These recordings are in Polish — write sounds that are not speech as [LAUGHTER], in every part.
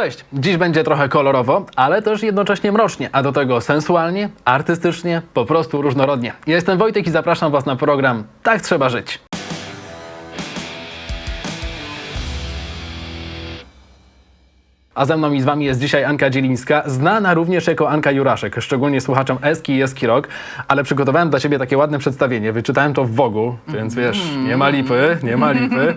Cześć! Dziś będzie trochę kolorowo, ale też jednocześnie mrocznie, a do tego sensualnie, artystycznie, po prostu różnorodnie. Ja jestem Wojtek i zapraszam Was na program Tak Trzeba Żyć. A ze mną i z Wami jest dzisiaj Anka Dzielińska, znana również jako Anka Juraszek, szczególnie słuchaczom Eski i Eski Rock, ale przygotowałem dla Ciebie takie ładne przedstawienie, wyczytałem to w Wogu, więc wiesz, nie ma lipy, nie ma lipy.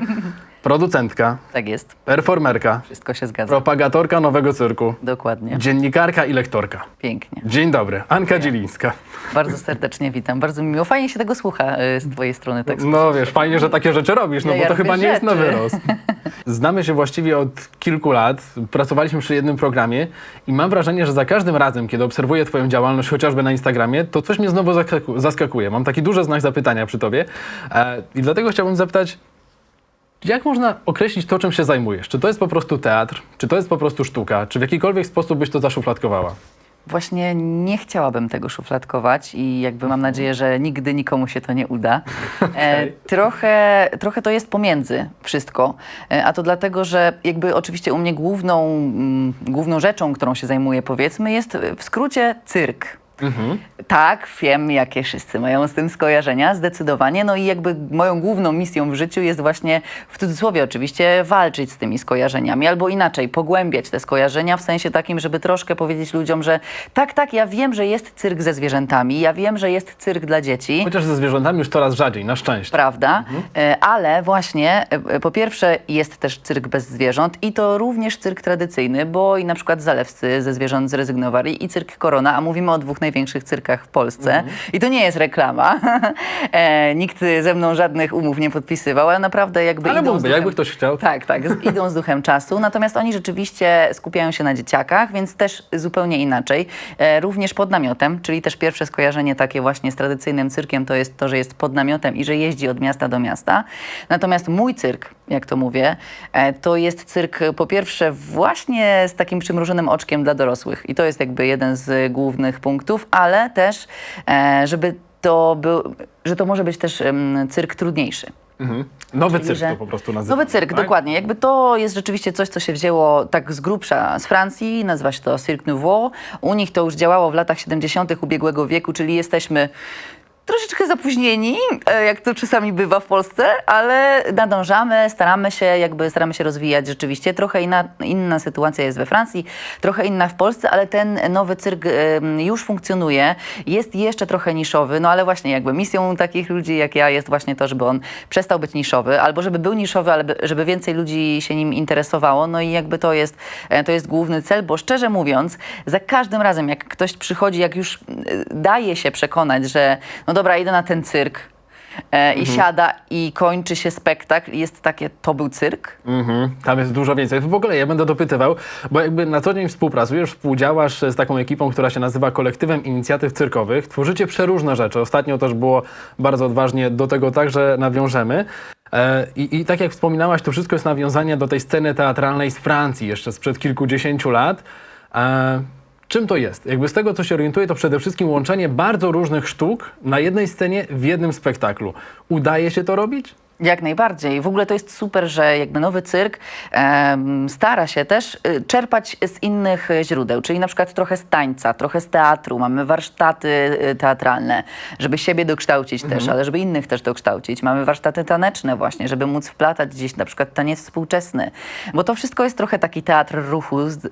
Producentka, Tak jest. performerka, Wszystko się zgadza. propagatorka nowego cyrku, Dokładnie. dziennikarka i lektorka. Pięknie. Dzień dobry, Anka Dzielińska. Bardzo serdecznie witam. Bardzo mi miło. Fajnie się tego słucha y, z twojej strony. Tak No wiesz, fajnie, że takie rzeczy robisz, no bo to chyba nie jest na rzeczy. wyrost. [LAUGHS] Znamy się właściwie od kilku lat, pracowaliśmy przy jednym programie i mam wrażenie, że za każdym razem, kiedy obserwuję Twoją działalność, chociażby na Instagramie, to coś mnie znowu zaskaku- zaskakuje. Mam taki duży znak zapytania przy Tobie e, i dlatego chciałbym zapytać, jak można określić to, czym się zajmujesz? Czy to jest po prostu teatr? Czy to jest po prostu sztuka? Czy w jakikolwiek sposób byś to zaszufladkowała? Właśnie nie chciałabym tego szufladkować i jakby mam nadzieję, że nigdy nikomu się to nie uda. E, trochę, trochę to jest pomiędzy wszystko, e, a to dlatego, że jakby oczywiście u mnie główną, mm, główną rzeczą, którą się zajmuję powiedzmy jest w skrócie cyrk. Tak, wiem, jakie wszyscy mają z tym skojarzenia, zdecydowanie. No i jakby moją główną misją w życiu jest właśnie, w cudzysłowie oczywiście, walczyć z tymi skojarzeniami, albo inaczej, pogłębiać te skojarzenia w sensie takim, żeby troszkę powiedzieć ludziom, że tak, tak, ja wiem, że jest cyrk ze zwierzętami, ja wiem, że jest cyrk dla dzieci. Chociaż ze zwierzętami już coraz rzadziej, na szczęście. Prawda, E, ale właśnie e, po pierwsze jest też cyrk bez zwierząt i to również cyrk tradycyjny, bo i na przykład Zalewscy ze zwierząt zrezygnowali i cyrk Korona, a mówimy o dwóch największych cyrkach w Polsce. I to nie jest reklama. [LAUGHS] e, nikt ze mną żadnych umów nie podpisywał, ale naprawdę jakby Ale idą mógłby, duchem- jakby ktoś chciał. tak, tak. z- [LAUGHS] Idą z duchem czasu. Natomiast oni rzeczywiście skupiają się na dzieciakach, więc też zupełnie inaczej. E, również pod namiotem, czyli też pierwsze skojarzenie takie właśnie z tradycyjnym cyrkiem to jest to, że jest pod namiotem i że jeździ od miasta do miasta. Natomiast mój cyrk, jak to mówię, e, to jest cyrk po pierwsze właśnie z takim przymrużonym oczkiem dla dorosłych. I to jest jakby jeden z głównych punktów, ale też, e, żeby to był, że to może być też cyrk trudniejszy. Mhm. Nowy Czyli, cyrk to po prostu nazywa. Nowy cyrk, tak? dokładnie. Jakby to jest rzeczywiście coś, co się wzięło tak z grubsza z Francji, nazywa się to Cirque Nouveau. U nich to już działało w latach 70. ubiegłego wieku, czyli jesteśmy troszeczkę zapóźnieni, e, jak to czasami bywa w Polsce, ale nadążamy, staramy się, jakby staramy się rozwijać rzeczywiście. Trochę inna, inna sytuacja jest we Francji, trochę inna w Polsce, ale ten nowy cyrk już funkcjonuje. Jest jeszcze trochę niszowy, no ale właśnie jakby misją takich ludzi jak ja jest właśnie to, żeby on przestał być niszowy, albo żeby był niszowy, ale by- żeby więcej ludzi się nim interesowało. No i jakby to jest, e, to jest główny cel, bo szczerze mówiąc, za każdym razem jak ktoś przychodzi, jak już e, daje się przekonać, że no dobra, idę na ten cyrk e, i siada i kończy się spektakl i jest takie, to był cyrk? Mhm, tam jest dużo więcej. W ogóle ja będę dopytywał, bo jakby na co dzień współpracujesz, współdziałasz z taką ekipą, która się nazywa Kolektywem Inicjatyw Cyrkowych. Tworzycie przeróżne rzeczy. Ostatnio też było bardzo odważnie, do tego także nawiążemy. E, I, I tak jak wspominałaś, to wszystko jest nawiązanie do tej sceny teatralnej z Francji jeszcze sprzed kilkudziesięciu lat. E, Czym to jest? Jakby z tego, co się orientuję, to przede wszystkim łączenie bardzo różnych sztuk na jednej scenie w jednym spektaklu. Udaje się to robić? Jak najbardziej. W ogóle to jest super, że jakby nowy cyrk em, stara się też y, czerpać z innych y, źródeł, czyli na przykład trochę z tańca, trochę z teatru. Mamy warsztaty y, teatralne, żeby siebie dokształcić też, ale żeby innych też dokształcić. Mamy warsztaty taneczne właśnie, żeby móc wplatać gdzieś na przykład taniec współczesny. Bo to wszystko jest trochę taki teatr ruchu z, y,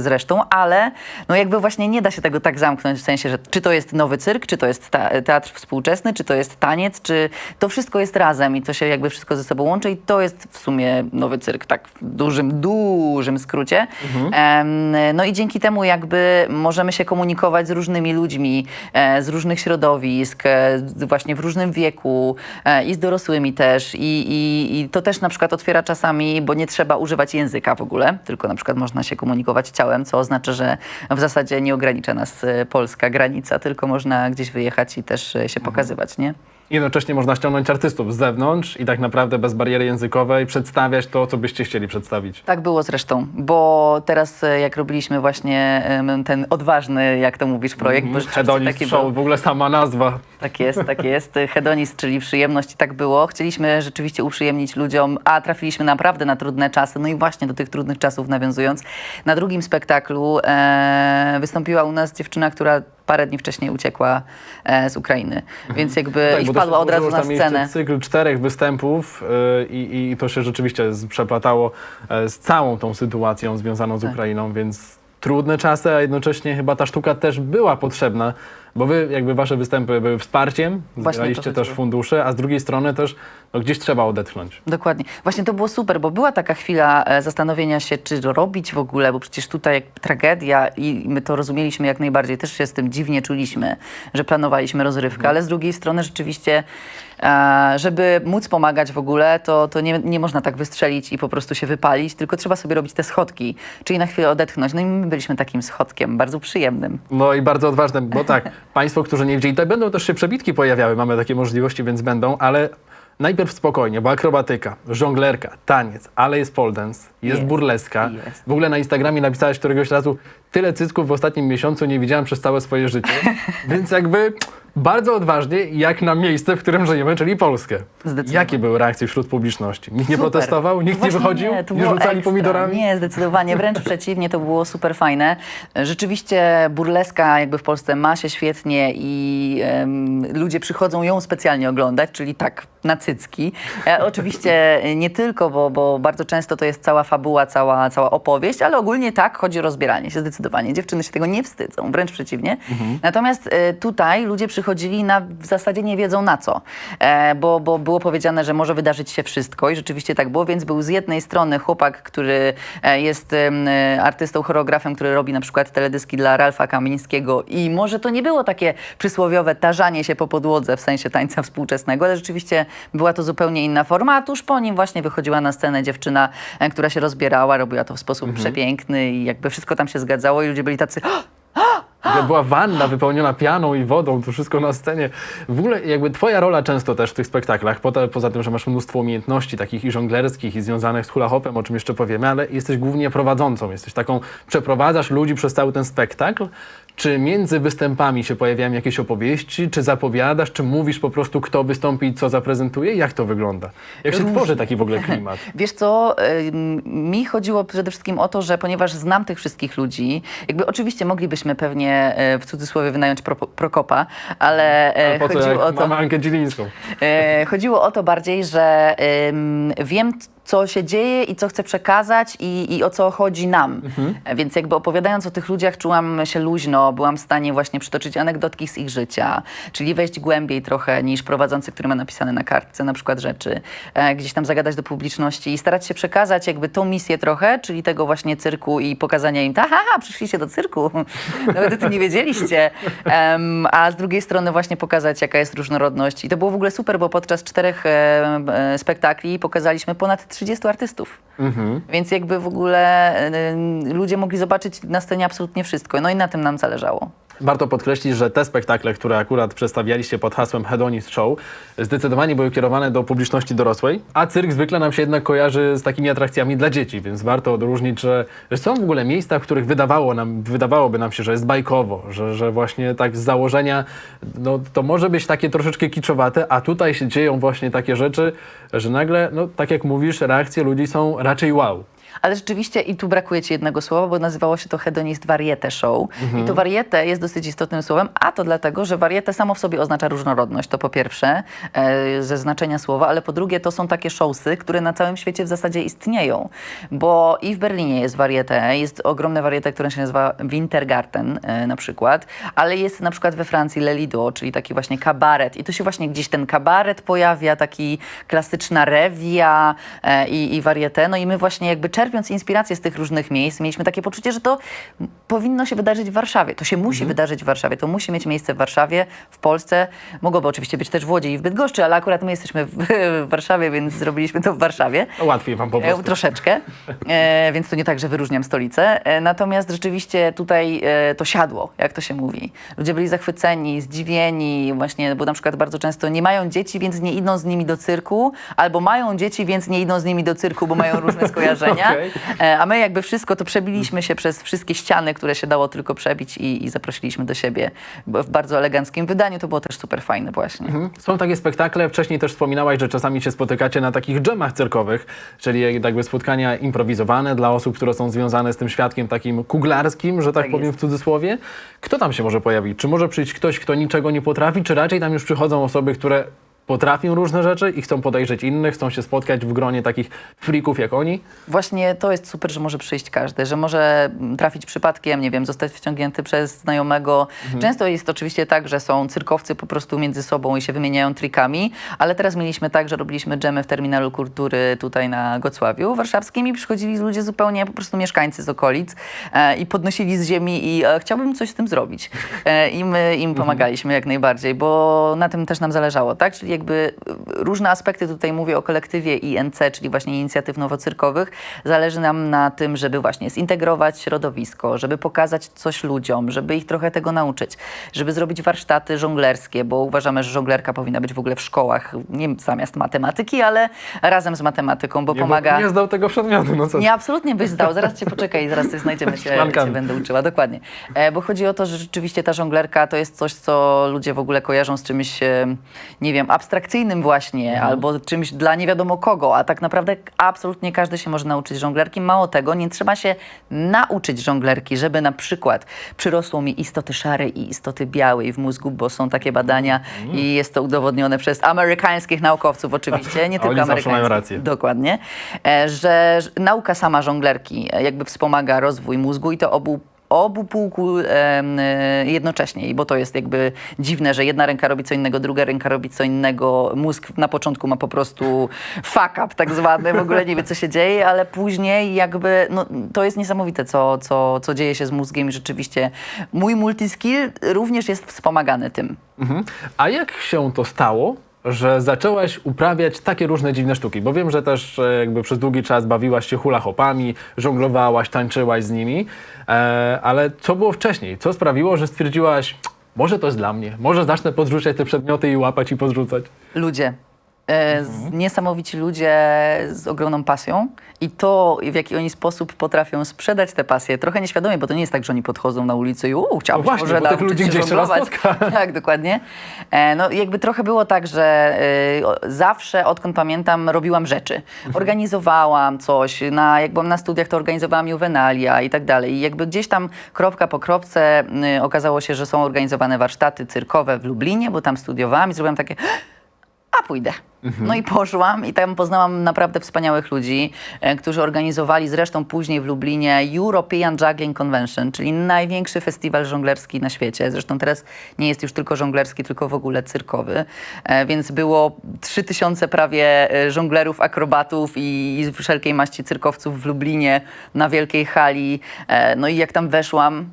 zresztą, ale no jakby właśnie nie da się tego tak zamknąć w sensie, że czy to jest nowy cyrk, czy to jest ta, teatr współczesny, czy to jest taniec, czy to wszystko jest razem i to się jakby wszystko ze sobą łączy i to jest w sumie nowy cyrk, tak w dużym, dużym skrócie. Em, no i dzięki temu jakby możemy się komunikować z różnymi ludźmi, e, z różnych środowisk, e, właśnie w różnym wieku e, i z dorosłymi też I, i, i to też na przykład otwiera czasami, bo nie trzeba używać języka w ogóle, tylko na przykład można się komunikować ciałem, co oznacza, że w zasadzie nie ogranicza nas polska granica, tylko można gdzieś wyjechać i też się pokazywać, nie? Jednocześnie można ściągnąć artystów z zewnątrz i tak naprawdę bez bariery językowej przedstawiać to, co byście chcieli przedstawić. Tak było zresztą, bo teraz e, jak robiliśmy właśnie em, ten odważny, jak to mówisz, projekt, bo rzeczywiście Hedonist taki Show, był. w ogóle sama nazwa. Tak jest, tak jest. Hedonist, czyli przyjemność tak było. Chcieliśmy rzeczywiście uprzyjemnić ludziom, a trafiliśmy naprawdę na trudne czasy. No i właśnie do tych trudnych czasów nawiązując, na drugim spektaklu e, wystąpiła u nas dziewczyna, która parę dni wcześniej uciekła e, z Ukrainy. Więc jakby Tak, i wpadła od razu na scenę. cykl czterech występów yy, i, i to się rzeczywiście przeplatało e, z całą tą sytuacją związaną z Tak. Ukrainą, więc trudne czasy, a jednocześnie chyba ta sztuka też była potrzebna, bo wy jakby wasze występy były wsparciem, Właśnie o to zbieraliście też chodziło. fundusze, a z drugiej strony też no, gdzieś trzeba odetchnąć. Dokładnie. Właśnie to było super, bo była taka chwila e, zastanowienia się, czy robić w ogóle, bo przecież tutaj jak tragedia i my to rozumieliśmy jak najbardziej, też się z tym dziwnie czuliśmy, że planowaliśmy rozrywkę, ale z drugiej strony rzeczywiście, e, żeby móc pomagać w ogóle, to, to nie, nie można tak wystrzelić i po prostu się wypalić, tylko trzeba sobie robić te schodki, czyli na chwilę odetchnąć. No i my byliśmy takim schodkiem, bardzo przyjemnym. No i bardzo odważne, bo tak, [LAUGHS] Państwo, którzy nie widzieli, to będą też się przebitki pojawiały, mamy takie możliwości, więc będą, ale najpierw spokojnie, bo akrobatyka, żonglerka, taniec, ale jest pole dance, jest, Jest, burleska. jest. W ogóle na Instagramie napisałeś któregoś razu, tyle cycków w ostatnim miesiącu nie widziałam przez całe swoje życie, [LAUGHS] więc jakby bardzo odważnie, jak na miejsce, w którym żyjemy, czyli Polskę. Jakie były reakcje wśród publiczności? Nikt nie Super. protestował? Nikt nie wychodził? Nie, nie rzucali ekstra. pomidorami? Nie, zdecydowanie. Wręcz [LAUGHS] przeciwnie, to było super fajne. Rzeczywiście burleska jakby w Polsce ma się świetnie i em, ludzie przychodzą ją specjalnie oglądać, czyli tak, na cycki. E, oczywiście nie tylko, bo, bo bardzo często to jest cała fabuła, cała, cała opowieść, ale ogólnie tak, chodzi o rozbieranie się zdecydowanie. Dziewczyny się tego nie wstydzą, wręcz przeciwnie. Natomiast e, tutaj ludzie przychodzili na, w zasadzie nie wiedzą na co, e, bo, bo było powiedziane, że może wydarzyć się wszystko i rzeczywiście tak było, więc był z jednej strony chłopak, który e, jest e, artystą, choreografem, który robi na przykład teledyski dla Ralfa Kamińskiego i może to nie było takie przysłowiowe tarzanie się po podłodze w sensie tańca współczesnego, ale rzeczywiście była to zupełnie inna forma, a tuż po nim właśnie wychodziła na scenę dziewczyna, e, która się rozbierała, robiła to w sposób przepiękny i jakby wszystko tam się zgadzało i ludzie byli tacy [GASPS] Była wanna wypełniona pianą i wodą, to wszystko na scenie. W ogóle jakby twoja rola często też w tych spektaklach, poza, poza tym, że masz mnóstwo umiejętności takich i żonglerskich i związanych z hula hopem, o czym jeszcze powiemy, ale jesteś głównie prowadzącą, jesteś taką, przeprowadzasz ludzi przez cały ten spektakl. Czy między występami się pojawiają jakieś opowieści, czy zapowiadasz, czy mówisz po prostu, kto wystąpi i co zaprezentuje? Jak to wygląda? Jak się Różnie. tworzy taki w ogóle klimat? [LAUGHS] Wiesz co, mi chodziło przede wszystkim o to, że ponieważ znam tych wszystkich ludzi, jakby oczywiście moglibyśmy pewnie e, w cudzysłowie wynająć pro, Prokopa, ale co, chodziło o to... mamy Ankę Dzilińską? E, chodziło o to bardziej, że wiem, co się dzieje i co chcę przekazać i, i o co chodzi nam. E, Więc jakby opowiadając o tych ludziach, czułam się luźno, byłam w stanie właśnie przytoczyć anegdotki z ich życia, czyli wejść głębiej trochę niż prowadzący, który ma napisane na kartce na przykład rzeczy, e, gdzieś tam zagadać do publiczności i starać się przekazać jakby tą misję trochę, czyli tego właśnie cyrku i pokazania im, ha, przyszliście do cyrku, [LAUGHS] nawet o tym nie wiedzieliście. Em, a z drugiej strony właśnie pokazać, jaka jest różnorodność. I to było w ogóle super, bo podczas czterech e, e, spektakli pokazaliśmy ponad 30 artystów. Więc jakby w ogóle e, ludzie mogli zobaczyć na scenie absolutnie wszystko. No i na tym nam zależało. Warto podkreślić, że te spektakle, które akurat przedstawialiście pod hasłem Hedonist Show, zdecydowanie były kierowane do publiczności dorosłej, a cyrk zwykle nam się jednak kojarzy z takimi atrakcjami dla dzieci, więc warto odróżnić, że, są w ogóle miejsca, w których wydawało nam, wydawałoby nam się, że jest bajkowo, że, że właśnie tak z założenia no, to może być takie troszeczkę kiczowate, a tutaj się dzieją właśnie takie rzeczy, że nagle, no tak jak mówisz, reakcje ludzi są raczej wow. Ale rzeczywiście i tu brakuje ci jednego słowa, bo nazywało się to hedonist variete show. I to variete jest dosyć istotnym słowem, a to dlatego, że variete samo w sobie oznacza różnorodność, to po pierwsze e, ze znaczenia słowa, ale po drugie to są takie showsy, które na całym świecie w zasadzie istnieją. Bo i w Berlinie jest variete, jest ogromne variete, które się nazywa Wintergarten e, na przykład, ale jest na przykład we Francji Le Lido, czyli taki właśnie kabaret i tu się właśnie gdzieś ten kabaret pojawia, taki klasyczna rewia e, i, i variete, no i my właśnie jakby czerpiemy czerpiąc inspirację z tych różnych miejsc, mieliśmy takie poczucie, że to powinno się wydarzyć w Warszawie. To się musi wydarzyć w Warszawie, to musi mieć miejsce w Warszawie, w Polsce. Mogłoby oczywiście być też w Łodzi i w Bydgoszczy, ale akurat my jesteśmy w, w Warszawie, więc zrobiliśmy to w Warszawie. Łatwiej wam po E, prostu. Troszeczkę, e, więc to nie tak, że wyróżniam stolicę. E, natomiast rzeczywiście tutaj e, to siadło, jak to się mówi. Ludzie byli zachwyceni, zdziwieni, właśnie, bo na przykład bardzo często nie mają dzieci, więc nie idą z nimi do cyrku, albo mają dzieci, więc nie idą z nimi do cyrku, bo mają różne [LAUGHS] skojarzenia. Okej. E, a my jakby wszystko to przebiliśmy się przez wszystkie ściany, które się dało tylko przebić i, i zaprosiliśmy do siebie w bardzo eleganckim wydaniu. To było też super fajne właśnie. Mhm. Są takie spektakle, wcześniej też wspominałaś, że czasami się spotykacie na takich dżemach cyrkowych, czyli jakby spotkania improwizowane dla osób, które są związane z tym świadkiem takim kuglarskim, że tak, Tak powiem jest. w cudzysłowie. Kto tam się może pojawić? Czy może przyjść ktoś, kto niczego nie potrafi, czy raczej tam już przychodzą osoby, które potrafią różne rzeczy i chcą podejrzeć innych, chcą się spotkać w gronie takich frików jak oni? Właśnie to jest super, że może przyjść każdy, że może trafić przypadkiem, nie wiem, zostać wciągnięty przez znajomego. Często jest oczywiście tak, że są cyrkowcy po prostu między sobą i się wymieniają trikami, ale teraz mieliśmy tak, że robiliśmy dżemy w Terminalu Kultury tutaj na Gocławiu warszawskim i przychodzili ludzie zupełnie po prostu mieszkańcy z okolic e, i podnosili z ziemi i e, chciałbym coś z tym zrobić. E, I my im pomagaliśmy jak najbardziej, bo na tym też nam zależało, tak? Czyli jakby e, różne aspekty tutaj mówię o kolektywie INC, czyli właśnie inicjatyw nowocyrkowych. Zależy nam na tym, żeby właśnie zintegrować środowisko, żeby pokazać coś ludziom, żeby ich trochę tego nauczyć, żeby zrobić warsztaty żonglerskie, bo uważamy, że żonglerka powinna być w ogóle w szkołach, nie zamiast matematyki, ale razem z matematyką, bo Nie, pomaga... Nie zdał tego przedmiotu, no co? Nie, absolutnie byś zdał. Zaraz cię poczekaj, zaraz coś znajdziemy, cię, cię będę uczyła. Dokładnie. E, bo chodzi o to, że rzeczywiście ta żonglerka to jest coś, co ludzie w ogóle kojarzą z czymś, nie wiem, abstrakcyjnym właśnie, albo czymś dla nie wiadomo kogo, a tak naprawdę absolutnie każdy się może nauczyć żonglerki. Mało tego, nie trzeba się nauczyć żonglerki, żeby na przykład przyrosło mi istoty szare i istoty białej w mózgu, bo są takie badania i jest to udowodnione przez amerykańskich naukowców oczywiście, [LAUGHS] nie tylko amerykańskich. mają rację. Dokładnie. E, Że że nauka sama żonglerki e, jakby wspomaga rozwój mózgu i to obu obu półkul e, jednocześnie, bo to jest jakby dziwne, że jedna ręka robi co innego, druga ręka robi co innego. Mózg na początku ma po prostu fuck up tak zwany, w ogóle nie wie co się dzieje, ale później jakby no, to jest niesamowite, co, co, co dzieje się z mózgiem i rzeczywiście mój multiskill również jest wspomagany tym. Mhm. A jak się to stało, że zaczęłaś uprawiać takie różne dziwne sztuki? Bo wiem, że też e, jakby przez długi czas bawiłaś się hula hopami, żonglowałaś, tańczyłaś z nimi, e, ale co było wcześniej? Co sprawiło, że stwierdziłaś, może to jest dla mnie, może zacznę podrzucać te przedmioty i łapać i podrzucać? Ludzie. E, z, niesamowici ludzie z ogromną pasją i to, w jaki oni sposób potrafią sprzedać tę pasję, trochę nieświadomie, bo to nie jest tak, że oni podchodzą na ulicę i u, chciałbym No właśnie, może bo tych nauczyć ludzi się gdzieś trzeba żonglować. spotkać. [LAUGHS] Tak, dokładnie. E, no jakby trochę było tak, że o- zawsze, odkąd pamiętam, robiłam rzeczy. Mhm. Organizowałam coś, na, jak byłam na studiach, to organizowałam juwenalia i tak dalej. I jakby gdzieś tam kropka po kropce y, okazało się, że są organizowane warsztaty cyrkowe w Lublinie, bo tam studiowałam i zrobiłam takie a pójdę. No i poszłam i tam poznałam naprawdę wspaniałych ludzi, e, którzy organizowali zresztą później w Lublinie European Juggling Convention, czyli największy festiwal żonglerski na świecie. Zresztą teraz nie jest już tylko żonglerski, tylko w ogóle cyrkowy. E, więc było 3000 prawie e, żonglerów, akrobatów i, i wszelkiej maści cyrkowców w Lublinie na wielkiej hali. E, no i jak tam weszłam,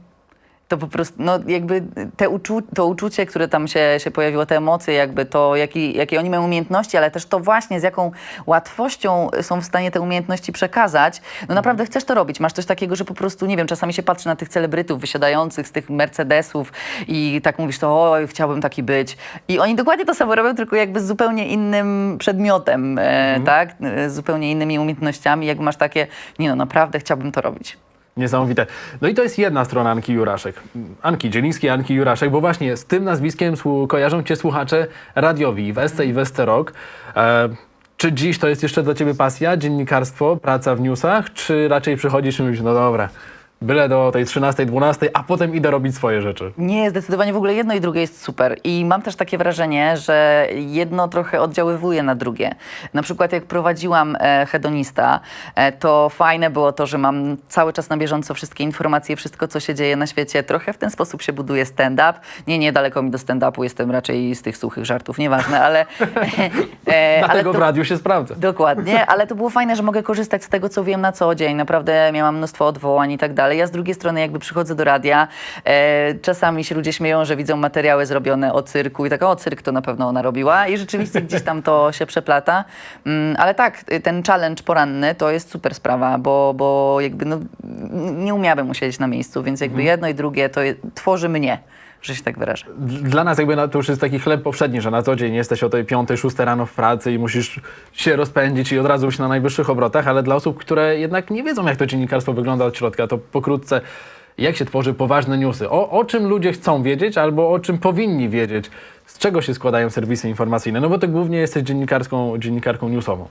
to po prostu, no jakby te uczu, to uczucie, które tam się, się pojawiło, te emocje, jakby to, jaki, jakie oni mają umiejętności, ale też to właśnie z jaką łatwością są w stanie te umiejętności przekazać. No naprawdę chcesz to robić. Masz coś takiego, że po prostu, nie wiem, czasami się patrzy na tych celebrytów wysiadających z tych Mercedesów i tak mówisz to, oj, chciałbym taki być. I oni dokładnie to samo robią, tylko jakby z zupełnie innym przedmiotem, e, tak? E, Z zupełnie innymi umiejętnościami. Jakby masz takie, nie no, naprawdę chciałbym to robić. Niesamowite. No i to jest jedna strona Anki Juraszek. Anki Dzielińskiej, Anki Juraszek, bo właśnie z tym nazwiskiem kojarzą cię słuchacze radiowi w SC i w SC Rock. E, czy dziś to jest jeszcze dla ciebie pasja, dziennikarstwo, praca w newsach, czy raczej przychodzisz i mówisz, no dobra, byle do tej 13, 12, a potem idę robić swoje rzeczy. Nie, zdecydowanie w ogóle jedno i drugie jest super. I mam też takie wrażenie, że jedno trochę oddziaływuje na drugie. Na przykład jak prowadziłam e, hedonista, e, to fajne było to, że mam cały czas na bieżąco wszystkie informacje, wszystko co się dzieje na świecie. Trochę w ten sposób się buduje stand-up. Nie, nie, daleko mi do stand-upu, jestem raczej z tych suchych żartów, nieważne, ale... [LAUGHS] e, ale Dlatego to- w radiu się sprawdza. Dokładnie, ale to było fajne, że mogę korzystać z tego, co wiem na co dzień. Naprawdę miałam mnóstwo odwołań i tak dalej. Ja z drugiej strony jakby przychodzę do radia, e, czasami się ludzie śmieją, że widzą materiały zrobione o cyrku i tak, o cyrk to na pewno ona robiła i rzeczywiście gdzieś tam to się przeplata. Mm, ale tak, ten challenge poranny to jest super sprawa, bo, bo jakby no, nie umiałabym usiedzieć na miejscu, więc jakby jedno i drugie to je, tworzy mnie, że się tak wyrażę. Dla nas jakby to już jest taki chleb powszedni, że na co dzień jesteś o tej 5, 6 rano w pracy i musisz się rozpędzić i od razu być na najwyższych obrotach, ale dla osób, które jednak nie wiedzą, jak to dziennikarstwo wygląda od środka, to pokrótce, jak się tworzy poważne newsy, o, o czym ludzie chcą wiedzieć albo o czym powinni wiedzieć, z czego się składają serwisy informacyjne, no bo ty głównie jesteś dziennikarską, dziennikarką newsową.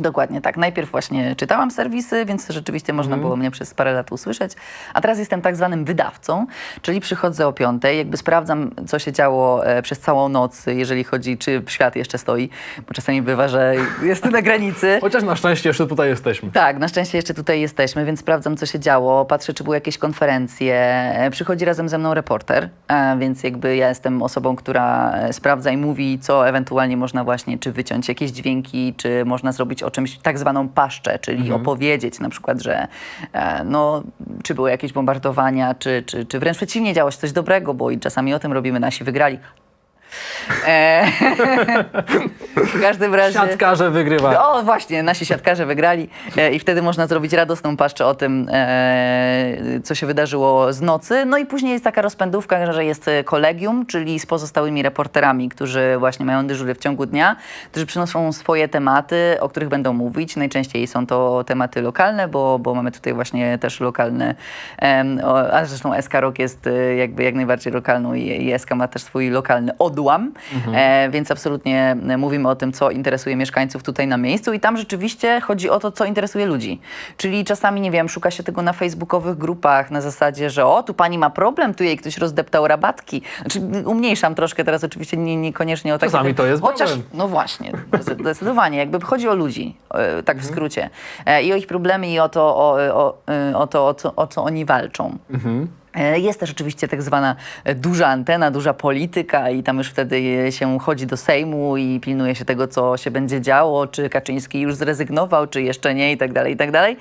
Dokładnie tak. Najpierw właśnie czytałam serwisy, więc rzeczywiście można Mhm. było mnie przez parę lat usłyszeć. A teraz jestem tak zwanym wydawcą, czyli przychodzę o piątej, jakby sprawdzam, co się działo e, przez całą noc, jeżeli chodzi, czy świat jeszcze stoi, bo czasami bywa, że jest na granicy. [LAUGHS] Chociaż na szczęście jeszcze tutaj jesteśmy. Tak, na szczęście jeszcze tutaj jesteśmy, więc sprawdzam, co się działo, patrzę, czy były jakieś konferencje. E, Przychodzi razem ze mną reporter, e, więc jakby ja jestem osobą, która e, sprawdza i mówi, co ewentualnie można właśnie, czy wyciąć jakieś dźwięki, czy można zrobić o czymś tak zwaną paszczę, czyli opowiedzieć na przykład, że e, no, czy były jakieś bombardowania, czy, czy, czy wręcz przeciwnie, działo się coś dobrego, bo i czasami o tym robimy, nasi wygrali. E, [LAUGHS] w każdym razie... Siatkarze wygrywają. O, właśnie, nasi siatkarze wygrali e, i wtedy można zrobić radosną paszczę o tym, e, co się wydarzyło z nocy. No i później jest taka rozpędówka, że jest kolegium, czyli z pozostałymi reporterami, którzy właśnie mają dyżury w ciągu dnia, którzy przynoszą swoje tematy, o których będą mówić. Najczęściej są to tematy lokalne, bo, bo mamy tutaj właśnie też lokalne, a zresztą SK Rock jest jakby jak najbardziej lokalną i, i SK ma też swój lokalny odłam, e, więc absolutnie e, mówimy o tym, co interesuje mieszkańców tutaj na miejscu i tam rzeczywiście chodzi o to, co interesuje ludzi. Czyli czasami, nie wiem, szuka się tego na facebookowych grupach na zasadzie, że o, tu pani ma problem, tu jej ktoś rozdeptał rabatki. Znaczy, umniejszam troszkę teraz oczywiście nie, niekoniecznie o takie... Czasami to jest Chociaż, problem. no właśnie, zdecydowanie. Jakby chodzi o ludzi, e, tak w Mhm. skrócie. E, I o ich problemy i o to, o, o, e, o to o, co, o co oni walczą. Mhm. E, Jest też oczywiście tak zwana e, duża antena, duża polityka i tam już wtedy e, się chodzi do Sejmu i pilnuje się tego, co się będzie działo, czy Kaczyński już zrezygnował, czy jeszcze nie i tak dalej, i tak dalej.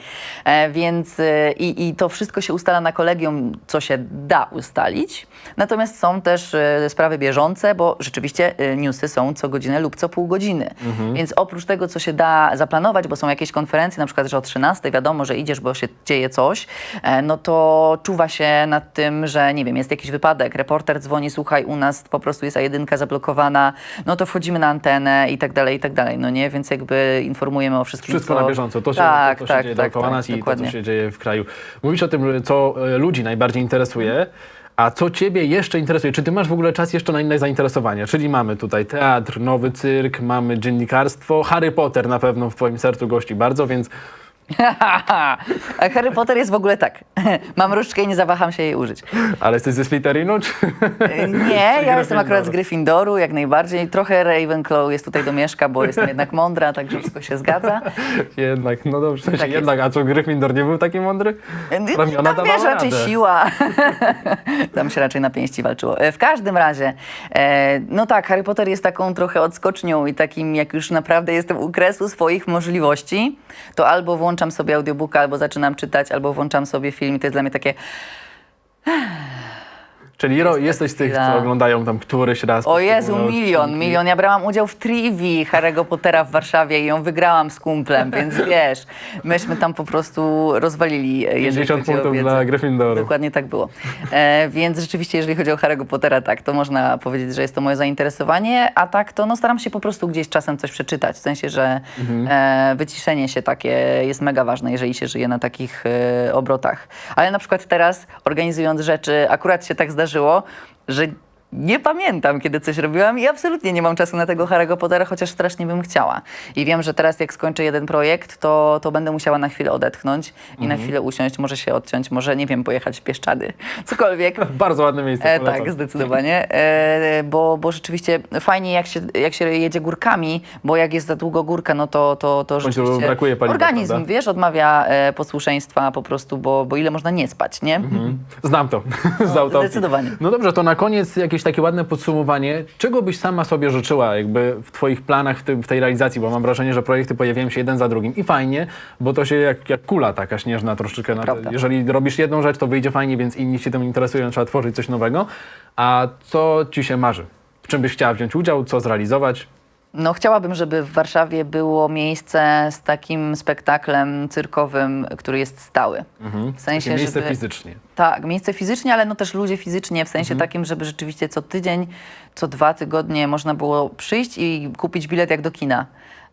Więc i, i to wszystko się ustala na kolegium, co się da ustalić. Natomiast są też sprawy bieżące, bo rzeczywiście newsy są co godzinę lub co pół godziny. Więc oprócz tego, co się da zaplanować, bo są jakieś konferencje, na przykład, że o 13 wiadomo, że idziesz, bo się dzieje coś, no to czuwa się nad tym, że nie wiem, jest jakiś wypadek, reporter dzwoni, słuchaj, u nas po prostu jest A1 zablokowana, no to wchodzimy na antenę i tak dalej, i tak dalej, no nie? Więc jakby informujemy o wszystkim, Wszystko co... na bieżąco, to się, tak, to, to się tak, dzieje tak, dookoła tak, nas i to, co się dzieje w kraju. Mówisz o tym, co e, ludzi najbardziej interesuje, a co ciebie jeszcze interesuje? Czy ty masz w ogóle czas jeszcze na inne zainteresowania? Czyli mamy tutaj teatr, nowy cyrk, mamy dziennikarstwo, Harry Potter na pewno w twoim sercu gości bardzo, więc A [LAUGHS] Harry Potter jest w ogóle tak. [LAUGHS] Mam różdżkę i nie zawaham się jej użyć. ale jesteś ze Slytherinu? Czy... [LAUGHS] Nie, ja jestem akurat z Gryffindoru? Jak najbardziej. Trochę Ravenclaw jest tutaj do mieszka, bo jestem jednak mądra, także wszystko się zgadza. jednak, no dobrze, w sensie Tak jest. jednak, a co Gryffindor nie był taki mądry? Ramiona Tam wiesz, raczej siła. Tam się raczej na pięści walczyło. E, W każdym razie, e, no tak, Harry Potter jest taką trochę odskocznią i takim, jak już naprawdę jestem u kresu swoich możliwości, to albo włączam sobie audiobooka, albo zaczynam czytać, albo włączam sobie film i to jest dla mnie takie, Czyli ro, jesteś z tych, co chwila. oglądają tam któryś raz. o Jezu, milion, milion. Ja brałam udział w triwii Harry'ego Pottera w Warszawie i ją wygrałam z kumplem, więc [LAUGHS] wiesz, myśmy tam po prostu rozwalili, e, jeżeli 50 chodzi o punktów wiedzę. dla Gryffindoru. Dokładnie tak było. E, więc rzeczywiście, jeżeli chodzi o Harry'ego Pottera, tak, to można powiedzieć, że jest to moje zainteresowanie, a tak to no, staram się po prostu gdzieś czasem coś przeczytać. W sensie, że e, wyciszenie się takie jest mega ważne, jeżeli się żyje na takich e, obrotach. Ale na przykład teraz, organizując rzeczy, akurat się tak zdarzyło, że nie pamiętam, kiedy coś robiłam i absolutnie nie mam czasu na tego Harry'ego Pottera, chociaż strasznie bym chciała. I wiem, że teraz jak skończę jeden projekt, to, to będę musiała na chwilę odetchnąć i na chwilę usiąść, może się odciąć, może, nie wiem, pojechać w Pieszczady, cokolwiek. [LAUGHS] Bardzo ładne miejsce, E, polecam. tak, zdecydowanie. E, bo, bo rzeczywiście fajnie jak się, jak się jedzie górkami, bo jak jest za długo górka, no to, to, to rzeczywiście brakuje paliwa, organizm, prawda? wiesz, odmawia e, posłuszeństwa po prostu, bo, bo ile można nie spać, nie? Mhm. Znam to [LAUGHS] z autopsji. zdecydowanie. No dobrze, to na koniec jakieś takie ładne podsumowanie. Czego byś sama sobie życzyła jakby w twoich planach, w, tym, w tej realizacji? Bo mam wrażenie, że projekty pojawiają się jeden za drugim i fajnie, bo to się jak, jak kula taka śnieżna troszeczkę. Na, jeżeli robisz jedną rzecz, to wyjdzie fajnie, więc inni się tym interesują, trzeba tworzyć coś nowego. A co ci się marzy? W czym byś chciała wziąć udział, co zrealizować? No chciałabym, żeby w Warszawie było miejsce z takim spektaklem cyrkowym, który jest stały. W sensie, Takie miejsce żeby... fizycznie. Tak, miejsce fizycznie, ale no też ludzie fizycznie, w sensie takim, żeby rzeczywiście co tydzień, co dwa tygodnie można było przyjść i kupić bilet jak do kina,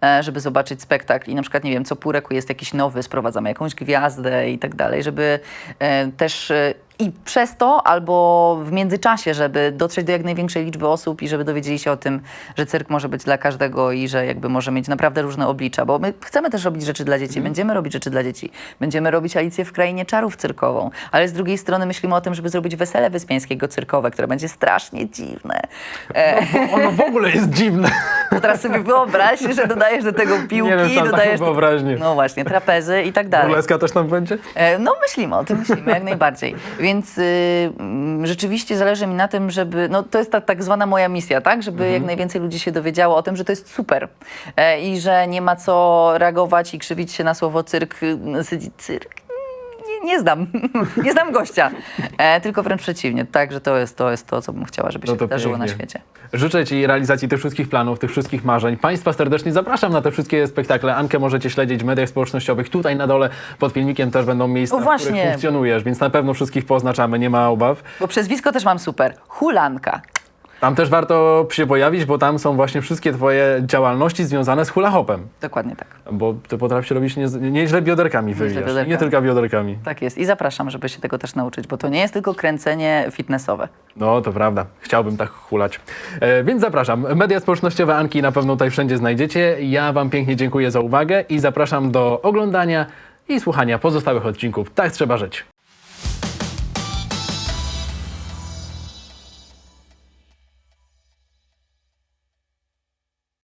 e, żeby zobaczyć spektakl. I na przykład, nie wiem, co pół roku jest jakiś nowy, sprowadzamy jakąś gwiazdę i tak dalej, żeby e, też e, i przez to, albo w międzyczasie, żeby dotrzeć do jak największej liczby osób i żeby dowiedzieli się o tym, że cyrk może być dla każdego i że jakby może mieć naprawdę różne oblicza, bo my chcemy też robić rzeczy dla dzieci, będziemy robić rzeczy dla dzieci, będziemy robić Alicję w Krainie Czarów cyrkową, ale z drugiej strony myślimy o tym, żeby zrobić Wesele Wyspiańskiego cyrkowe, które będzie strasznie dziwne. E, Ono w ogóle jest dziwne. to teraz sobie wyobraź, że dodajesz do tego piłki, Nie wiem, dodajesz... wyobraźnię. No właśnie, trapezy i tak dalej. Burleska też tam będzie? E, No myślimy o tym, myślimy jak najbardziej. Więc y, mm, rzeczywiście zależy mi na tym, żeby, no to jest ta tak zwana moja misja, tak? Żeby Mhm. jak najwięcej ludzi się dowiedziało o tym, że to jest super e, i że nie ma co reagować i krzywić się na słowo cyrk, y, cyrk. Nie, znam, [LAUGHS] nie znam gościa, e, tylko wręcz przeciwnie, także to jest, to jest to, co bym chciała, żeby się No wydarzyło na pięknie. świecie. Życzę Ci realizacji tych wszystkich planów, tych wszystkich marzeń. Państwa serdecznie zapraszam na te wszystkie spektakle. Ankę możecie śledzić w mediach społecznościowych. Tutaj na dole pod filmikiem też będą miejsca, O, w których funkcjonujesz, więc na pewno wszystkich poznaczamy, nie ma obaw. Bo przezwisko też mam super, hulanka. Tam też warto się pojawić, bo tam są właśnie wszystkie Twoje działalności związane z hula hopem. Dokładnie tak. Bo Ty potrafisz robić nie, nieźle bioderkami wywijasz. Nie tylko bioderkami. Tak jest i zapraszam, żeby się tego też nauczyć, bo to nie jest tylko kręcenie fitnessowe. No, to prawda. Chciałbym tak hulać. E, więc zapraszam. Media społecznościowe Anki na pewno tutaj wszędzie znajdziecie. Ja Wam pięknie dziękuję za uwagę i zapraszam do oglądania i słuchania pozostałych odcinków. Tak trzeba żyć.